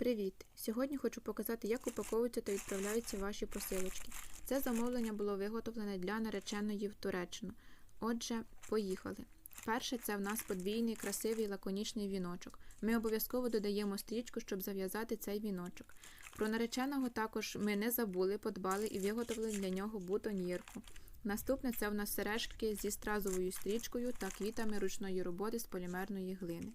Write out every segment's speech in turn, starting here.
Привіт! Сьогодні хочу показати, як упаковуються та відправляються ваші посилочки. Це замовлення було виготовлене для нареченої в Туреччину. Отже, поїхали. Перше це в нас подвійний красивий лаконічний віночок. Ми обов'язково додаємо стрічку, щоб зав'язати цей віночок. Про нареченого також ми не забули, подбали і виготовили для нього бутонірку. Наступне це в нас сережки зі стразовою стрічкою та квітами ручної роботи з полімерної глини.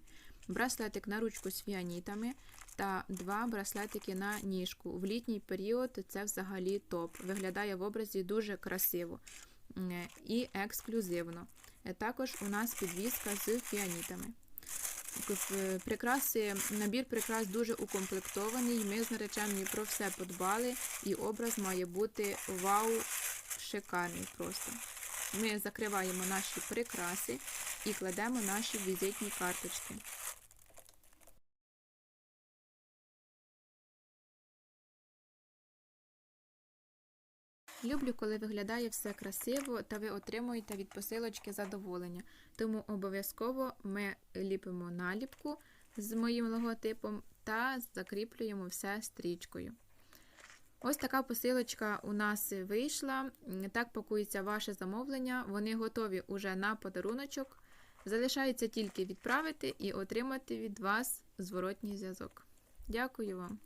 Браслетик на ручку з фіанітами та два браслетики на ніжку. В літній період це взагалі топ. Виглядає в образі дуже красиво і ексклюзивно. Е, Також у нас підвіска з фіанітами. Прикраси, набір прикрас дуже укомплектований. Ми з нареченою про все подбали, і образ має бути вау, шикарний просто. Ми закриваємо наші прикраси і кладемо наші візитні карточки. Люблю, коли виглядає все красиво та ви отримуєте від посилочки задоволення. Тому обов'язково ми ліпимо наліпку з моїм логотипом та закріплюємо все стрічкою. Ось така посилочка у нас вийшла. Так пакується ваше замовлення. Вони готові уже на подаруночок. Залишається тільки відправити і отримати від вас зворотній зв'язок. Дякую вам!